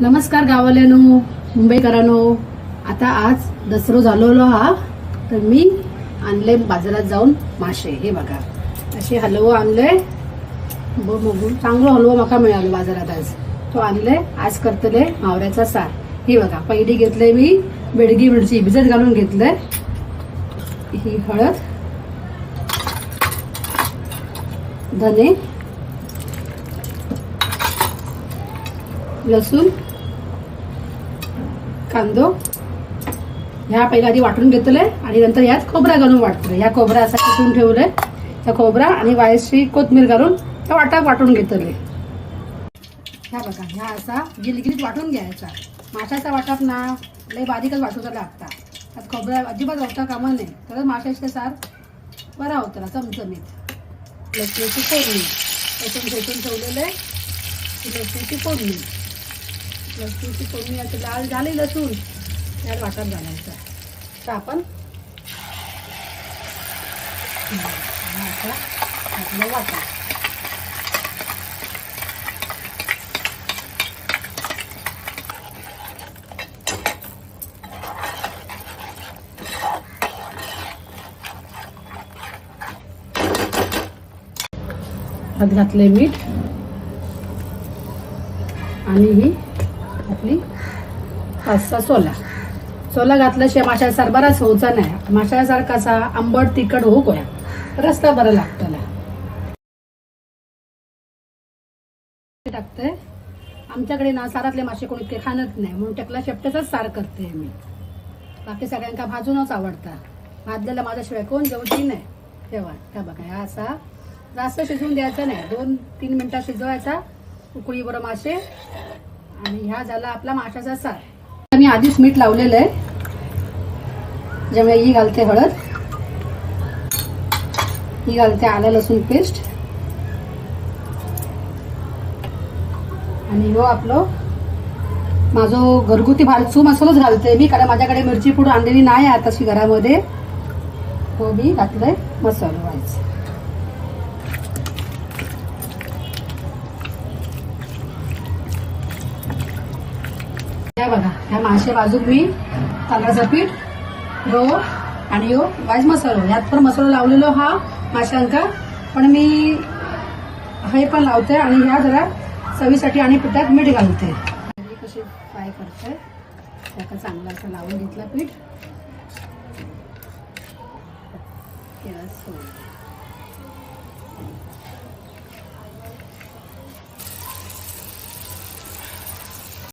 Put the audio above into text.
नमस्कार गावाल्यानो मुंबईकरांनो. आता आज दसरो झालेलो हा तर मी आणले बाजारात जाऊन मासे. हे बघा असे हलवो आणले ब- बघून चांगलो हलवो म्हाका मिळालो बाजारात आज. तो आणले आज करतले मावऱ्याचा सार. हे बघा पहिली घेतले मी बेडगी मिरची भिजत घालून घेतले ही हळद धने लसूण कांदो. ह्या पहिला आधी वाटून घेतले आणि नंतर यात खोबरा घालून वाटतोय. ह्या खोबरा असा किसून ठेवलंय? त्या खोबरा आणि वायशी कोथमीर घालून त्या वाटा वाटून घेतले ह्या बघा ह्या असा गिलगिलीत वाटून घ्यायचा. माशाचा वाटाप ना लय बारीकच वाटूचा लागता. त्यात खोबरा अजिबात वाटता कामा नाही तर माशाचे सार बरा होता चमचमीत. लसणाची फोडणी. लसूण भेटून ठेवलेलं आहे. लसणीची फोडणी. लसूणची फोडणी असं लाल झाली लसूण. त्यात वाटप घालायचा. तर आपण आता आपलं वाटा. हात घातले मीठ. आणि ही आपली पाच सोला. सोला घातल्याशिवाय माशाचा बराच होऊचा नाही. माशाचा असा आंबट तिखट होऊ गोया रस्ता बरा लागतला टाकते आमच्याकडे ना सारातले मासे कोणी इतके खाणत नाही म्हणून टेकला शेपट्याचाच सार करते मी. बाकी सगळ्यांका भाजूनच आवडता. भाजलेला माझ्याशिवाय कोण जेवती नाही. तेव्हा त्या बघा हा असा. जास्त शिजवून द्यायचा नाही. दोन तीन मिनिटात शिजवायचा. उकळी बरं मासे. आणि ह्या झाला आपला माशाचा सार. मी आधीच मीठ लावलेलं आहे. ज्यामुळे ही घालते हळद. ही घालते आलं लसूण पेस्ट. आणि हो आपलं माझं घरगुती भालचू मसालाच घालते मी कारण माझ्याकडे मिरची पूड आणलेली नाही आहे तशी घरामध्ये. हो मी घातलंय मसाला व्हायचं या बघा ह्या मासे बाजूक मी तांदळाचं पीठ रवो आणि यो वाईज मसालो. यात पण मसालो लावलेलो हा माशांका. पण मी हे पण लावते आणि ह्या जरा चवीसाठी आणि पिठात मीठ घालते. हे कशी फ्राय करते त्याचा चांगला असं लावून घेतलं पीठ.